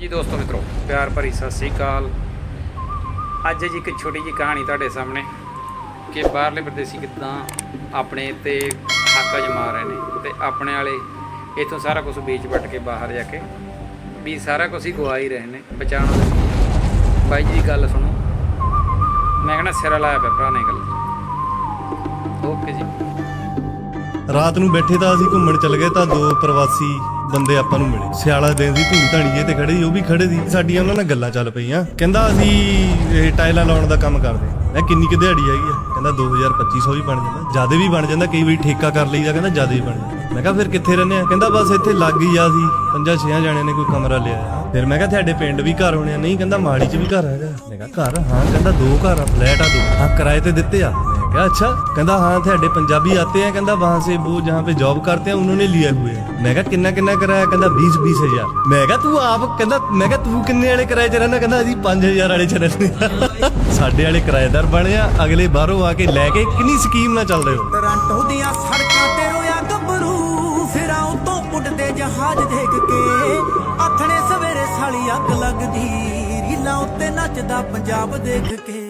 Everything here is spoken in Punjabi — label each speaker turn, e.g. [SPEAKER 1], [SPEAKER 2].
[SPEAKER 1] ਜੀ ਦੋਸਤੋ ਮਿੱਤਰੋ, ਪਿਆਰ ਭਰੀ ਸਤਿ ਸ੍ਰੀ ਅਕਾਲ। ਅੱਜ ਜੀ ਇੱਕ ਛੋਟੀ ਜੀ ਕਹਾਣੀ ਤੁਹਾਡੇ ਸਾਹਮਣੇ ਕਿ ਬਾਹਰਲੇ ਪ੍ਰਦੇਸੀ ਕਿੱਦਾਂ ਆਪਣੇ ਤੇ ਹੱਕ ਜਮਾ ਰਹੇ ਨੇ ਤੇ ਆਪਣੇ ਵਾਲੇ ਇਥੋਂ ਸਾਰਾ ਕੁਝ ਵੇਚ ਵੱਟ ਕੇ ਬਾਹਰ ਜਾ ਕੇ ਵੀ ਸਾਰਾ ਕੁਝ ਹੀ ਗਵਾ ਹੀ ਰਹੇ ਨੇ, ਬਚਾਉਣ ਬਾਈ ਜੀ, ਗੱਲ ਸੁਣੋ। ਮੈਂ ਕਹਿੰਦਾ ਸਿਰਾ ਲਾਇਆ ਪਿਆ ਭਰਾ ਨੇ ਗੱਲ। ਓਕੇ ਜੀ।
[SPEAKER 2] ਰਾਤ ਨੂੰ ਬੈਠੇ ਤਾਂ ਅਸੀਂ ਘੁੰਮਣ ਚੱਲ ਗਏ ਤਾਂ ਦੋ ਪ੍ਰਵਾਸੀ ਬੰਦੇ ਆਪਾਂ ਨੂੰ ਮਿਲੇ। ਸਿਆਲਾ ਦਿਨ ਦੀ ਧੂਣੀ ਧਾਣੀ ਜੇ ਤੇ ਖੜੇ ਸੀ, ਉਹ ਵੀ ਖੜੇ ਸੀ। ਸਾਡੀਆਂ ਉਹਨਾਂ ਨਾਲ ਗੱਲਾਂ ਚੱਲ ਪਈਆਂ। ਕਹਿੰਦਾ ਅਸੀਂ ਇਹ ਟਾਇਲਾਂ ਲਾਉਣ ਦਾ ਕੰਮ ਕਰਦੇ ਮੈਂ ਕਿੰਨੀ ਕੁ ਦਿਹਾੜੀ ਹੈਗੀ ਆ। ਕਹਿੰਦਾ 2000 2500 ਵੀ ਬਣ ਜਾਂਦਾ। ਜਿਆਦੇ ਵੀ ਬਣ ਜਾਂਦਾ, ਕਈ ਵਾਰੀ ਠੇਕਾ ਕਰ ਲਈਦਾ, ਕਹਿੰਦਾ ਜਿਆਦੇ ਵੀ ਬਣ ਜਾਂਦਾ। ਮੈਂ ਕਿਹਾ ਫਿਰ ਕਿੱਥੇ ਰਹਿੰਦੇ ਆ? ਕਹਿੰਦਾ ਬਸ ਇੱਥੇ ਲੱਗ ਹੀ ਆ ਸੀ। ਪੰਜਾਂ ਛਿਆਂ ਜਾਣਿਆਂ ਨੇ ਕੋਈ ਕਮਰਾ ਲਿਆ ਫਿਰ ਮੈਂ ਕਿਹਾ ਤੁਹਾਡੇ ਪਿੰਡ ਵੀ ਘਰ ਹੋਣੇ ਆ? ਨਹੀਂ, ਕਹਿੰਦਾ ਮਾੜੀ 'ਚ ਵੀ ਘਰ ਹੈਗਾ। ਮੈਂ ਕਿਹਾ ਘਰ? ਹਾਂ, ਕਹਿੰਦਾ ਦੋ ਘਰ ਆ, ਫਲੈਟ ਆ ਦੋ। ਹਾਂ, ਕਿਰਾਏ ਤੇ ਦਿੱਤੇ ਆ। मैं कहा अच्छा कहता हाँ थे पंजाबी आते हैं कहता वहां से वो जहाँ पे जॉब करते हैं उन्होंने लिए हुए हैं मैं कहा किन्ना किन्ना कराया कहता बीस बीस हजार मैं कहा तू आप कहता मैं कहा तू किन्ने वाले किराए च रहना कहता ਅਸੀਂ 5000 ਵਾਲੇ ਚ ਰਹਿੰਦੇ ਸਾਡੇ ਵਾਲੇ ਕਿਰਾਏਦਾਰ ਬਣੇ ਆ ਅਗਲੇ ਬਾਹਰੋਂ ਆ ਕੇ ਲੈ ਕੇ ਕਿੰਨੀ ਸਕੀਮ ਨਾਲ ਚੱਲਦੇ ਹੋ
[SPEAKER 3] ਟੋਰਾਂਟੋ ਦੀਆਂ ਸੜਕਾਂ ਤੇ ਰੋਇਆ ਗੱਭਰੂ ਫਿਰਾਂ ਉਤੋਂ ਉੱਡਦੇ ਜਹਾਜ਼ ਦੇਖ ਕੇ ਆਥਣੇ ਸਵੇਰੇ ਸਾਲੀ ਅੱਗ ਲੱਗਦੀ ਰੀਲਾਂ ਉੱਤੇ ਨੱਚਦਾ ਪੰਜਾਬ ਦੇਖ ਕੇ